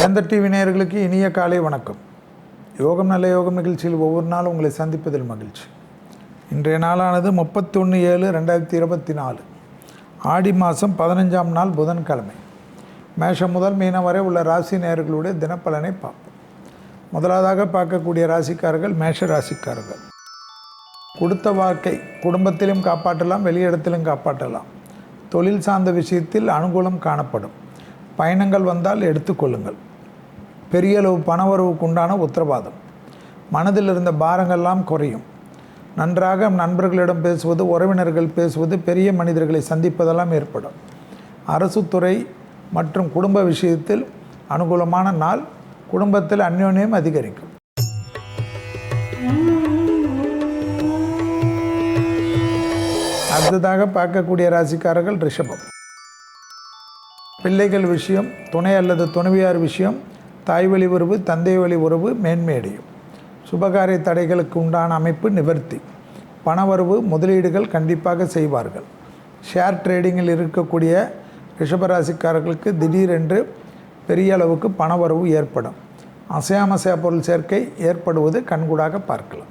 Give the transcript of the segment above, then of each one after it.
வேந்தர் டிவி நேயர்களுக்கு இனிய காலை வணக்கம். யோகம் நல்ல யோகம் நிகழ்ச்சியில் ஒவ்வொரு நாளும் உங்களை சந்திப்பதில் மகிழ்ச்சி. இன்றைய நாளானது முப்பத்தொன்று ஏழு ரெண்டாயிரத்தி இருபத்தி நாலு. ஆடி மாதம் பதினஞ்சாம் நாள் புதன்கிழமை. மேஷம் முதல் மீனம் வரை உள்ள ராசி நேயர்களுடைய தினப்பலனை பார்ப்போம். முதலாவதாக பார்க்கக்கூடிய ராசிக்காரர்கள் மேஷ ராசிக்காரர்கள். கொடுத்த வாழ்க்கை குடும்பத்திலும் காப்பாற்றலாம் வெளியிடத்திலும் காப்பாற்றலாம். தொழில் சார்ந்த விஷயத்தில் அனுகூலம் காணப்படும். பயணங்கள் வந்தால் எடுத்துக்கொள்ளுங்கள் பெரிய அளவு பணவரவுக்கு உண்டான உத்தரவாதம். மனதில் இருந்த பாரங்கள்லாம் குறையும். நன்றாக நண்பர்களிடம் பேசுவது உறவினர்கள் பேசுவது பெரிய மனிதர்களை சந்திப்பதெல்லாம் ஏற்படும். அரசு துறை மற்றும் குடும்ப விஷயத்தில் அனுகூலமான நாள் குடும்பத்தில் அந்யோன்யம் அதிகரிக்கும். அடுத்ததாக பார்க்கக்கூடிய ராசிக்காரர்கள் ரிஷபம். பிள்ளைகள் விஷயம் துணை அல்லது துணைவியார் விஷயம் தாய் வழி உறவு தந்தை வழி உறவு மேன்மையடையும் சுபகாரிய தடைகளுக்கு உண்டான அமைப்பு நிவர்த்தி. பணவரவு முதலீடுகள் கண்டிப்பாக செய்வார்கள். ஷேர் ட்ரேடிங்கில் இருக்கக்கூடிய ரிஷபராசிக்காரர்களுக்கு திடீரென்று பெரிய அளவுக்கு பணவரவு ஏற்படும். அசையாமசையா பொருள் சேர்க்கை ஏற்படுவது கண்கூடாக பார்க்கலாம்.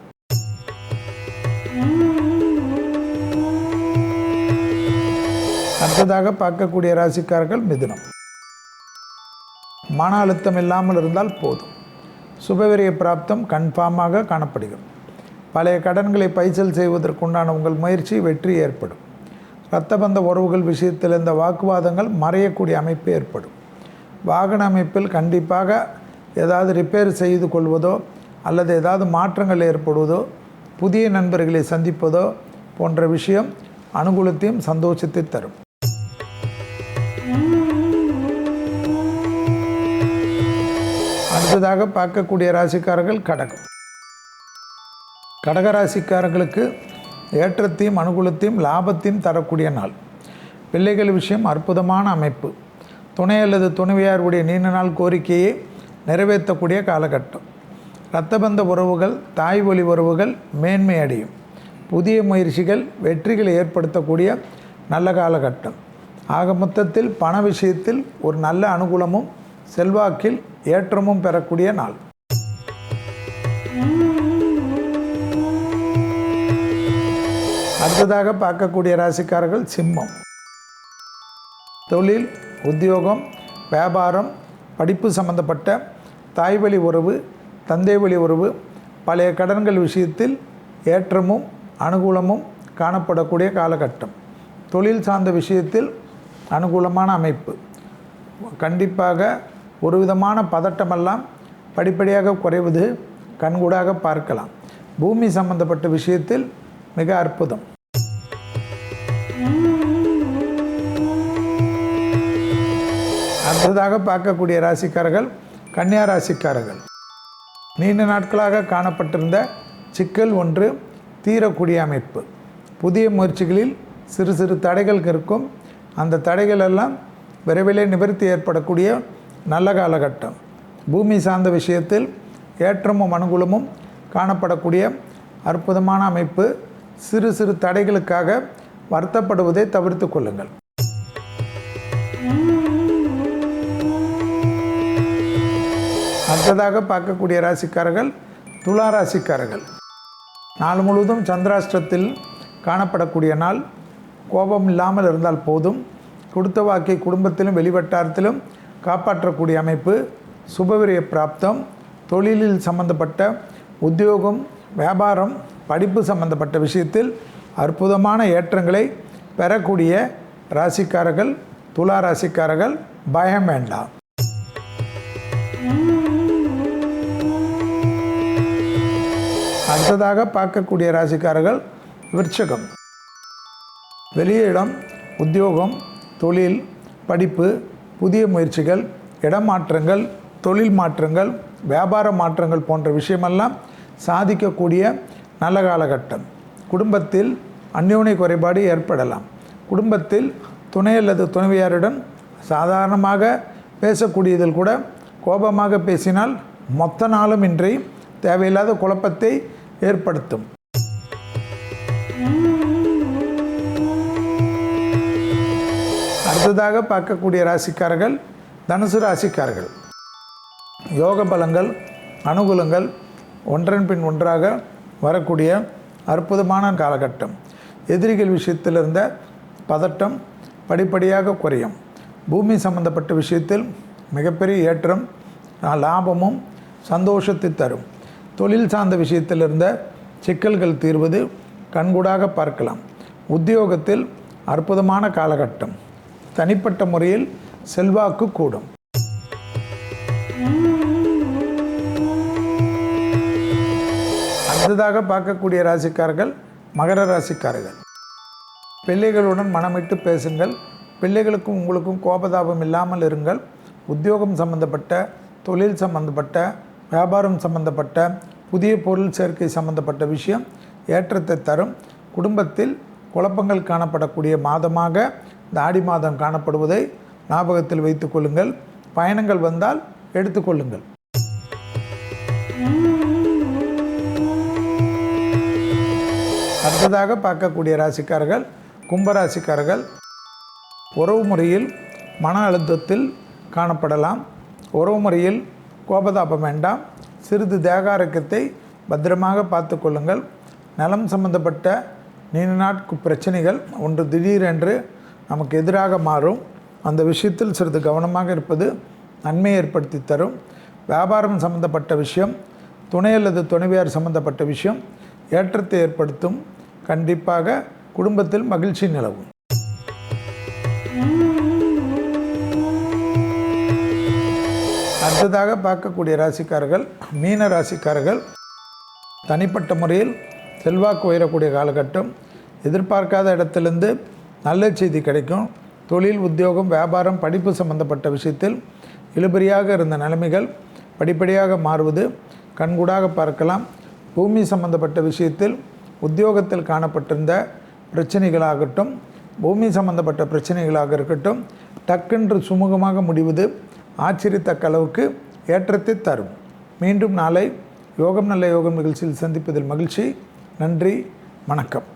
அடுத்ததாக பார்க்கக்கூடிய ராசிக்காரர்கள் மிதுனம். மன அழுத்தம் இல்லாமல் இருந்தால் போதும். சுபவிரிய பிராப்தம் கன்ஃபார்மாக காணப்படுகிறது. பழைய கடன்களை பைசல் செய்வதற்குண்டான உங்கள் முயற்சி வெற்றி ஏற்படும். இரத்தபந்த உறவுகள் விஷயத்தில் இந்த வாக்குவாதங்கள் மறையக்கூடிய அமைப்பு ஏற்படும். வாகன அமைப்பில் கண்டிப்பாக ஏதாவது ரிப்பேர் செய்து கொள்வதோ அல்லது ஏதாவது மாற்றங்கள் ஏற்படுவதோ புதிய நண்பர்களை சந்திப்பதோ போன்ற விஷயம் அனுகூலத்தையும் சந்தோஷத்தை தரும். அடுத்ததாக பார்க்கக்கூடிய ராசிக்காரர்கள் கடகம். கடகராசிக்காரர்களுக்கு ஏற்றத்தையும் அனுகூலத்தையும் லாபத்தையும் தரக்கூடிய நாள். பிள்ளைகள் விஷயம் அற்புதமான அமைப்பு. துணை அல்லது துணைவியாருடைய நீண்ட நாள் கோரிக்கையை நிறைவேற்றக்கூடிய காலகட்டம். இரத்தபந்த உறவுகள் தாய் வழி உறவுகள் மேன்மை அடையும். புதிய முயற்சிகள் வெற்றிகளை ஏற்படுத்தக்கூடிய நல்ல காலகட்டம். ஆக மொத்தத்தில் பண விஷயத்தில் ஒரு நல்ல அனுகூலமும் செல்வாக்கில் ஏற்றமும் பெறக்கூடிய நாள். அடுத்ததாக பார்க்கக்கூடிய ராசிக்காரர்கள் சிம்மம். தொழில் உத்தியோகம் வியாபாரம் படிப்பு சம்பந்தப்பட்ட தாய்வழி உறவு தந்தை வழி உறவு பழைய கடன்கள் விஷயத்தில் ஏற்றமும் அனுகூலமும் காணப்படக்கூடிய காலகட்டம். தொழில் சார்ந்த விஷயத்தில் அனுகூலமான அமைப்பு. கண்டிப்பாக ஒரு விதமான பதட்டமெல்லாம் படிப்படியாக குறைவது கண்கூடாக பார்க்கலாம். பூமி சம்பந்தப்பட்ட விஷயத்தில் மிக அற்புதம். அடுத்ததாக பார்க்கக்கூடிய ராசிக்காரர்கள் கன்னியா ராசிக்காரர்கள். நீண்ட நாட்களாக காணப்பட்டிருந்த சிக்கல் ஒன்று தீரக்கூடிய அமைப்பு. புதிய முயற்சிகளில் சிறு சிறு தடைகள் இருக்கும். அந்த தடைகள் எல்லாம் விரைவிலே நிவர்த்தி ஏற்படக்கூடிய நல்ல காலகட்டம். பூமி சார்ந்த விஷயத்தில் ஏற்றமும் அனுகூலமும் காணப்படக்கூடிய அற்புதமான அமைப்பு சிறு சிறு தடைகளுக்காக வருத்தப்படுவதை தவிர்த்து கொள்ளுங்கள். அடுத்ததாக பார்க்கக்கூடிய ராசிக்காரர்கள் துலா ராசிக்காரர்கள். நாள் முழுவதும் சந்திராஷ்டிரத்தில் காணப்படக்கூடிய நாள் கோபம் இல்லாமல் இருந்தால் போதும். கொடுத்த வாக்கை குடும்பத்திலும் வெளிவட்டாரத்திலும் காப்பாற்றக்கூடிய அமைப்பு சுபவிரிய பிராப்தம் தொழிலில் சம்பந்தப்பட்ட உத்தியோகம் வியாபாரம் படிப்பு சம்பந்தப்பட்ட விஷயத்தில் அற்புதமான ஏற்றங்களை பெறக்கூடிய ராசிக்காரர்கள் துலா ராசிக்காரர்கள் பயம் வேண்டாம். அடுத்ததாக பார்க்கக்கூடிய ராசிக்காரர்கள் விருட்சகம். வெளியிடம் உத்தியோகம் தொழில் படிப்பு புதிய முயற்சிகள் இடமாற்றங்கள் தொழில் மாற்றங்கள் வியாபார மாற்றங்கள் போன்ற விஷயமெல்லாம் சாதிக்கக்கூடிய நல்ல காலகட்டம். குடும்பத்தில் அந்யோன்ய குறைபாடு ஏற்படலாம். குடும்பத்தில் துணை அல்லது துணைவியாருடன் சாதாரணமாக பேசக்கூடியதில் கூட கோபமாக பேசினால் மொத்த நாளும் இன்றி தேவையில்லாத குழப்பத்தை ஏற்படுத்தும். அடுத்ததாக பார்க்கக்கூடிய ராசிக்காரர்கள் தனுசு ராசிக்காரர்கள். யோக பலங்கள் அனுகூலங்கள் ஒன்றன் பின் ஒன்றாக வரக்கூடிய அற்புதமான காலகட்டம். எதிரிகள் விஷயத்தில் இருந்த பதட்டம் படிப்படியாக குறையும். பூமி சம்பந்தப்பட்ட விஷயத்தில் மிகப்பெரிய ஏற்றம் லாபமும் சந்தோஷத்தை தரும். தொழில் சார்ந்த விஷயத்தில் இருந்த சிக்கல்கள் தீர்வது கண்கூடாக பார்க்கலாம். உத்தியோகத்தில் அற்புதமான காலகட்டம். தனிப்பட்ட முறையில் செல்வாக்கு கூடும். அடுத்ததாக பார்க்கக்கூடிய ராசிக்காரர்கள் மகர ராசிக்காரர்கள். பிள்ளைகளுடன் மனமிட்டு பேசுங்கள். பிள்ளைகளுக்கும் உங்களுக்கும் கோபதாபம் இல்லாமல் இருங்கள். உத்தியோகம் சம்பந்தப்பட்ட தொழில் சம்பந்தப்பட்ட வியாபாரம் சம்பந்தப்பட்ட புதிய பொருள் சேர்க்கை சம்பந்தப்பட்ட விஷயம் ஏற்றத்தை தரும். குடும்பத்தில் குழப்பங்கள் காணப்படக்கூடிய மாதமாக இந்த ஆடி மாதம் காணப்படுவதை ஞாபகத்தில் வைத்துக் கொள்ளுங்கள். பயணங்கள் வந்தால் எடுத்துக்கொள்ளுங்கள் அடுத்ததாக பார்க்கக்கூடிய ராசிக்காரர்கள் கும்பராசிக்காரர்கள் உறவு முறையில் மன அழுத்தத்தில் காணப்படலாம். உறவு முறையில் கோபதாபம் வேண்டாம். சிறிது தேகாரக்கத்தை பத்திரமாக பார்த்து கொள்ளுங்கள். நலம் சம்பந்தப்பட்ட நீண்ட நாட்கு பிரச்சனைகள் ஒன்று திடீரென்று நமக்கு எதிராக மாறும். அந்த விஷயத்தில் சிறிது கவனமாக இருப்பது நன்மை ஏற்படுத்தி தரும். வியாபாரம் சம்பந்தப்பட்ட விஷயம் துணை அல்லது துணைவியார் சம்பந்தப்பட்ட விஷயம் ஏற்றத்தை ஏற்படுத்தும். கண்டிப்பாக குடும்பத்தில் மகிழ்ச்சி நிலவும். அடுத்ததாக பார்க்கக்கூடிய ராசிக்காரர்கள் மீன ராசிக்காரர்கள். தனிப்பட்ட முறையில் செல்வாக்கு உயரக்கூடிய காலகட்டம். எதிர்பார்க்காத இடத்திலிருந்து நல்ல செய்தி கிடைக்கும். தொழில் உத்தியோகம் வியாபாரம் படிப்பு சம்பந்தப்பட்ட விஷயத்தில் இழுபறியாக இருந்த நிலைமைகள் படிப்படியாக மாறுவது கண்கூடாக பார்க்கலாம். பூமி சம்பந்தப்பட்ட விஷயத்தில் உத்தியோகத்தில் காணப்பட்டிருந்த பிரச்சனைகளாகட்டும் பூமி சம்பந்தப்பட்ட பிரச்சனைகளாக இருக்கட்டும் டக்கென்று சுமூகமாக முடிவது ஆச்சரியத்தக்க அளவுக்கு ஏற்றத்தை தரும். மீண்டும் நாளை யோகம் நல்ல யோகம் நிகழ்ச்சியில் சந்திப்பதில் மகிழ்ச்சி. நன்றி வணக்கம்.